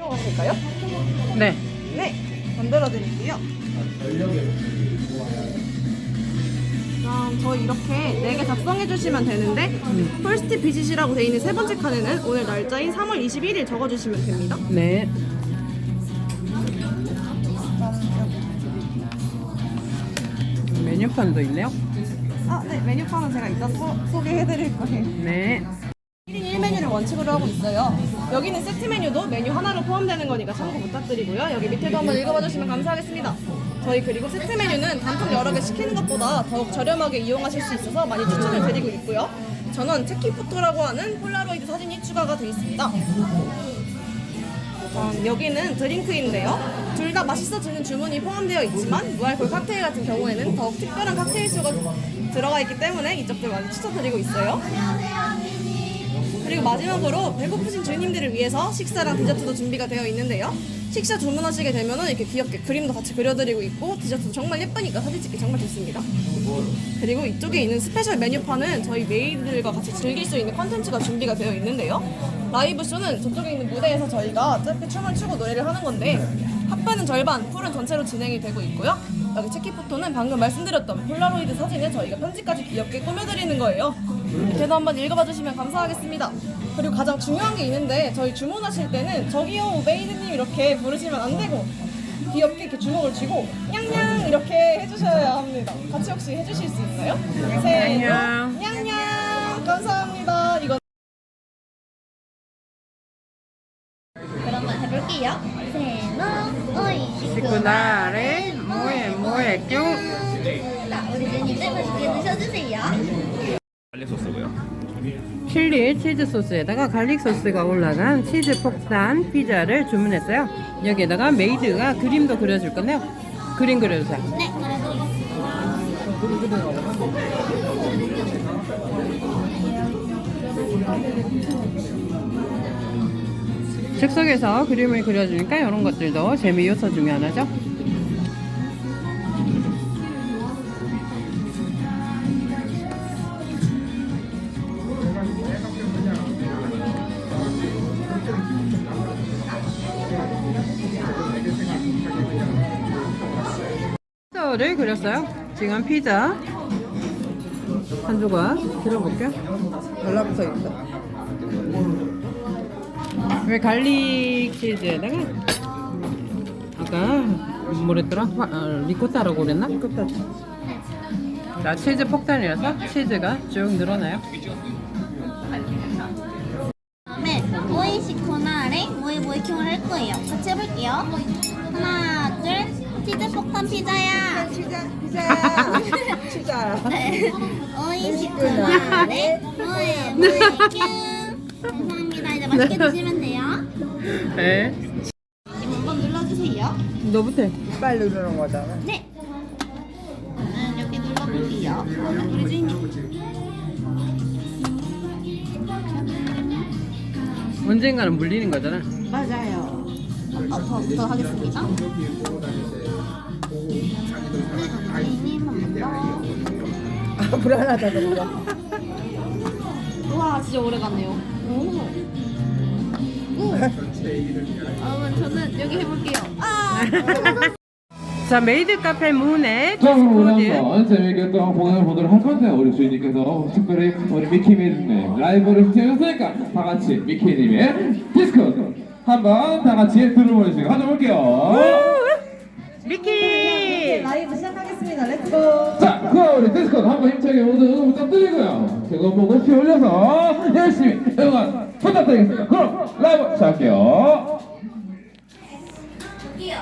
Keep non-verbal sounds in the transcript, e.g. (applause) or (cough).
필요하실까요? 네. 네, 만들어 드릴게요. 그럼 저희 이렇게 4개 작성해 주시면 되는데 펄스트 비짓이라고 돼 있는 세 번째 칸에는 오늘 날짜인 3월 21일 적어 주시면 됩니다. 네. 메뉴판도 있네요. 아, 네, 메뉴판은 제가 이따 소, 소개해 드릴 거예요. 네. 1인 1메뉴를 원칙으로 하고 있어요. 여기는 세트 메뉴도 메뉴 하나로 포함되는 거니까 참고 부탁드리고요. 여기 밑에도 한번 읽어봐 주시면 감사하겠습니다. 저희 그리고 세트 메뉴는 단품 여러 개 시키는 것보다 더욱 저렴하게 이용하실 수 있어서 많이 추천을 드리고 있고요. 전원 체키포토라고 하는 폴라로이드 사진이 추가가 되어 있습니다. 음, 여기는 드링크인데요. 둘 다 맛있어지는 주문이 포함되어 있지만 무알콜 칵테일 같은 경우에는 더욱 특별한 칵테일 수가 들어가 있기 때문에 이쪽들 많이 추천드리고 있어요. 그리고 마지막으로 배고프신 주인님들을 위해서 식사랑 디저트도 준비가 되어 있는데요. 식사 주문하시게 되면은 이렇게 귀엽게 그림도 같이 그려드리고 있고 디저트도 정말 예쁘니까 사진 찍기 정말 좋습니다. 그리고 이쪽에 있는 스페셜 메뉴판은 저희 메이드들과 같이 즐길 수 있는 컨텐츠가 준비가 되어 있는데요. 라이브 쇼는 저쪽에 있는 무대에서 저희가 짧게 춤을 추고 노래를 하는 건데 합반은 절반, 풀은 전체로 진행이 되고 있고요. 여기 체키 포토는 방금 말씀드렸던 폴라로이드 사진에 저희가 편지까지 귀엽게 꾸며드리는 거예요. 밑에도 한번 읽어봐 주시면 감사하겠습니다. 그리고 가장 중요한 게 있는데 저희 주문하실 때는 저기요 메이드님 이렇게 부르시면 안 되고 귀엽게 이렇게 주먹을 쥐고 냥냥 이렇게 해주셔야 합니다. 같이 혹시 해주실 수 있나요? 세, 냥냥. 냥냥 감사합니다. 이거 그러면 해볼게요. 세노 오이시쿠 시쿠나레 모에 모에 뀨. 자, 우리 주님들 맛있게 드셔주세요. 빨리 소스고요. 칠리 치즈 소스에다가 갈릭 소스가 올라간 치즈 폭탄 피자를 주문했어요. 여기에다가 메이드가 그림도 그려줄 건데요. 그림 그려주세요. 네, 즉석에서 그림을 그려주니까 이런 것들도 재미 요소 중에 하나죠. 피자를 그렸어요. 지금 피자 한 조각 들어볼게요. 달라붙어 있다. 왜 갈릭 치즈에다가 아까 뭐랬더라? 화- 어, 리코타라고 그랬나? 리코타. 자 치즈 폭탄이라서 치즈가 쭉 늘어나요. 다음에 오이시쿠나레 모이 모이킹을 할 거예요. 같이 해볼게요. 하나, 둘, 치즈 폭탄 피자야. 감사합니다. 이제 맛있게 드시면 돼요. 네. 지금 한번 눌러주세요. 너부터. 해. 빨리 누르는 거잖아. 네. 저는 눌러볼게요. 우리 주인님. 언젠가는 물리는 거잖아. 맞아요. 어, 더부터 하겠습니다. 불안하다 그거. 우와, 진짜 오래 갔네요. 오. 오. 여러분, 저는 여기 해볼게요. 아! (laughs) 자 메이드 카페 문에 자 그럼 우리 디스코드. 한번 재미있게 또 공연을 보도록 할 건데 우리 주인님께서 특별히 우리 미키미님 라이브를 신청하셨으니까 다 같이 미키님의 디스코 한번 다 같이 들어보시고 가져볼게요 미키. 라이브 시작하겠습니다. 자 렛츠고 자 그럼 우리 디스코 한번 힘차게 모두 응원 부탁드리고요. 그거 보고 뭐 피 올려서 열심히 응원 부탁드리겠습니다. 그럼 라이브 시작할게요. 저기요.